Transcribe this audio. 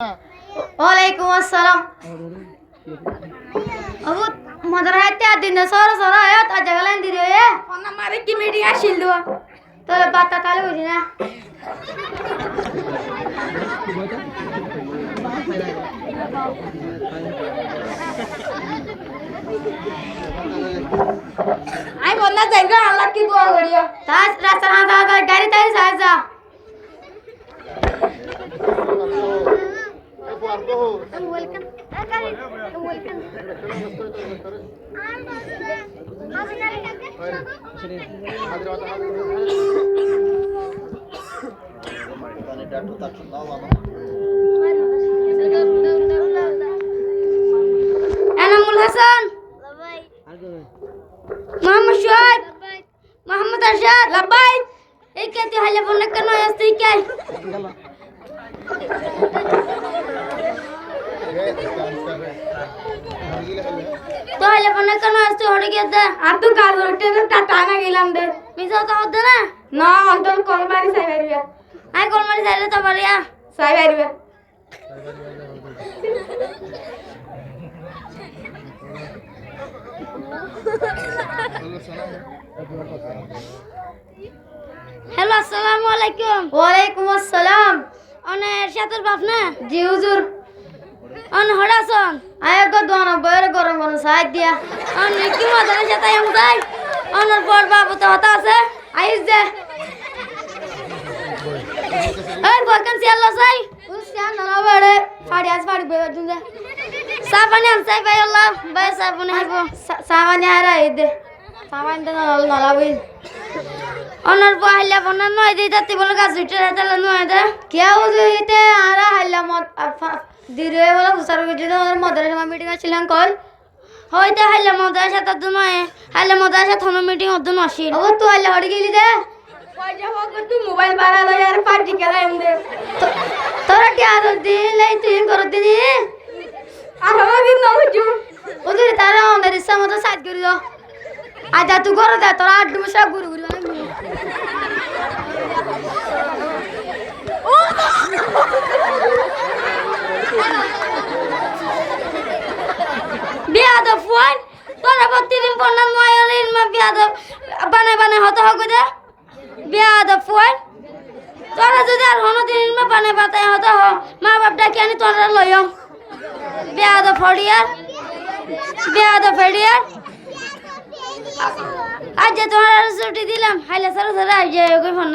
वालेकुम अस्सलाम। अब मदर है त्या दिन सर सर है ता जगला इन दियो ये ओना मारे की मीडिया शिल दो तो बात ताले हो ना। आई बोलना जाएगा हालात की दुआ करियो ताज रास्ता हाँ गाड़ी तारी साहब जा সাহায্য এনামুল হাসান মোহাম্মদ সোহাগ মোহাম্মদ আরশাদ লাব্বাই এই কে তুই হাইলে ফোন কেন আসছিস কে তো হাইলে ফোন কেন আসছিস হড়ে দে। আর তো কাজ তো টাটা না গেলাম দে। মিশাও তো হতে না? না অন্তর কল মারি সাই বাইরিয়া আই কোন মারি যাইলে তো পারিয়া সাই বাইরিয়া হ্যালো আসসালামু আলাইকুম। ওয়ালাইকুম আসসালাম। অনে এরশাদের বাপ না? জি হুজুর। অন হড়াসন আয় গো দোনা বয়ের গরম গরম সাইড দিয়া। অন কি মজার সাথে এম যাই। অনর পর বাবু তো হতা আছে। আইস দে এই বরকান সিয়াল লসাই উসিয়ান না বড়ে ফাড়ি আস ফাড়ি বের দিন দে সাবানি আন সাই ভাই আল্লাহ ভাই সাবানি হাইব সাবানি হারা দে। সাবানি দে নল নলাবি অনার পাহাইলা বনার নয় দিই তাতে বলে গাছ উঠে তাহলে নয় দে। কে বুঝু হইতে আরা হাইলা মদ দিরে বলে হুসার গিয়ে ওদের মদের সময় মিটিং আসছিলাম কল হইতে হাইলা মদের সাথে তো নয় হাইলা মদের সাথে হনো মিটিং অর্ধ নসিল ও তুই হাইলা হড়ে গেলি দে। তুই মোবাইল বাড়ালো আর পার্টি খেলা দে তোরা কে আর দিন লাই তুই কর দিনি আর আমার দিন না বুঝু ওদের তারা আমাদের ইচ্ছা আজ তুই করো দে তোরা আট ডুবো সব ঘুরে ঘুরে প্রতিদিন পড়না নয় মা বিয়াদ বানাই বানাই হতে হবে দে বিয়াদ ফোন তোরা যদি আর হনো দিন মা বানাই বাতাই হতে হ মা বাপ ডাকি আনি তোরা লইম বিয়াদ ফড়িয়ার। বিয়াদ ফড়িয়ার। আজ যে তোমার ছুটি দিলাম, হাইলে সারা সারা আজ যে ফোন